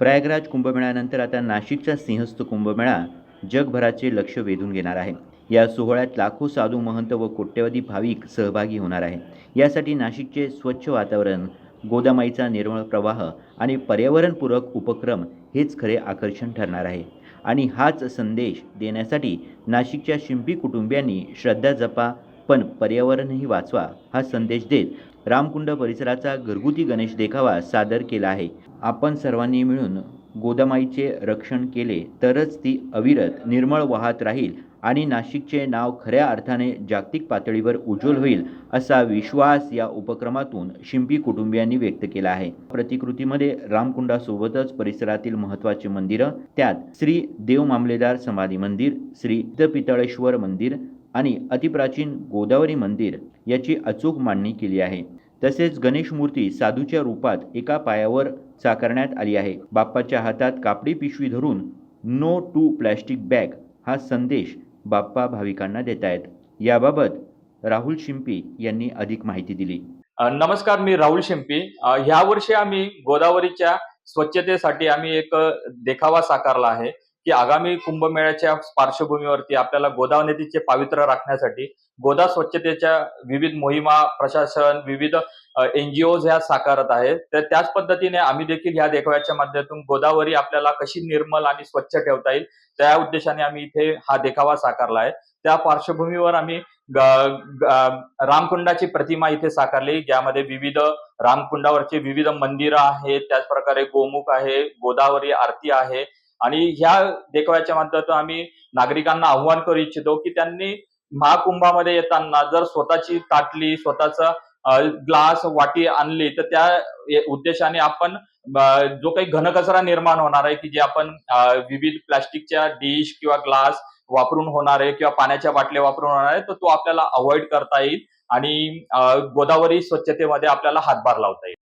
प्रयागराज कुंभमेळ्यानंतर आता नाशिकचा सिंहस्थ कुंभमेळा जगभराचे लक्ष वेधून घेणार आहे. या सोहळ्यात लाखो साधू महंत व कोट्यवधी भाविक सहभागी होणार आहे. यासाठी नाशिकचे स्वच्छ वातावरण गोदामाईचा निर्मळ प्रवाह आणि पर्यावरणपूरक उपक्रम हेच खरे आकर्षण ठरणार आहे. आणि हाच संदेश देण्यासाठी नाशिकच्या शिंपी कुटुंबियांनी श्रद्धा जपा पण पर्यावरणही वाचवा हा संदेश देत रामकुंड परिसराचा घरगुती गणेश देखावा सादर केला आहे. आपण सर्वांनी मिळून गोदामाईचे रक्षण केले तरच ती अविरत निर्मळ वाहत राहील आणि नाशिकचे नाव खऱ्या अर्थाने जागतिक पातळीवर उज्ज्वल होईल असा विश्वास या उपक्रमातून शिंपी कुटुंबियांनी व्यक्त केला आहे. प्रतिकृतीमध्ये रामकुंडासोबतच परिसरातील महत्त्वाची मंदिरं त्यात श्री देव मामलेदार समाधी मंदिर श्री पितळेश्वर मंदिर आणि अतिप्राचीन गोदावरी मंदिर याची अचूक मांडणी केली आहे. तसेच गणेश मूर्ती साधूच्या रूपात एका पायावर साकारण्यात आली आहे. बाप्पाच्या हातात कापडी पिशवी धरून नो टू प्लॅस्टिक बॅग हा संदेश बाप्पा भाविकांना देत आहेत याबाबत राहुल शिंपी यांनी अधिक माहिती दिली. नमस्कार मी राहुल शिंपी. ह्या वर्षी आम्ही गोदावरीच्या स्वच्छतेसाठी आम्ही एक देखावा साकारला आहे. की आगामी कुंभमेळ्याच्या पार्श्वभूमीवरती आपल्याला गोदावरी नदीचे पावित्र्य राखण्यासाठी गोदा स्वच्छतेच्या विविध मोहिमा प्रशासन विविध एनजीओ ह्या साकारत आहेत. तर त्याच पद्धतीने आम्ही देखील ह्या देखाव्याच्या माध्यमातून गोदावरी आपल्याला कशी निर्मल आणि स्वच्छ ठेवता येईल त्या उद्देशाने आम्ही इथे हा देखावा साकारला आहे. त्या पार्श्वभूमीवर आम्ही रामकुंडाची प्रतिमा इथे साकारली ज्यामध्ये विविध रामकुंडावरचे विविध मंदिरं आहेत त्याच प्रकारे गोमुख आहे गोदावरी आरती आहे आणि ह्या देखाव्याच्या माध्यमातून आम्ही नागरिकांना आव्हान करू इच्छितो की त्यांनी महाकुंभामध्ये येताना जर स्वतःची ताटली स्वतःचा ग्लास वाटी आणली तर त्या उद्देशाने आपण जो काही घनकचरा निर्माण होणार आहे की जे आपण विविध प्लास्टिकच्या डिश किंवा ग्लास वापरून होणार आहे किंवा पाण्याच्या बाटल्या वापरून होणार आहे तर तो आपल्याला अवॉइड करता येईल आणि गोदावरी स्वच्छतेमध्ये आपल्याला हातभार लावता येईल.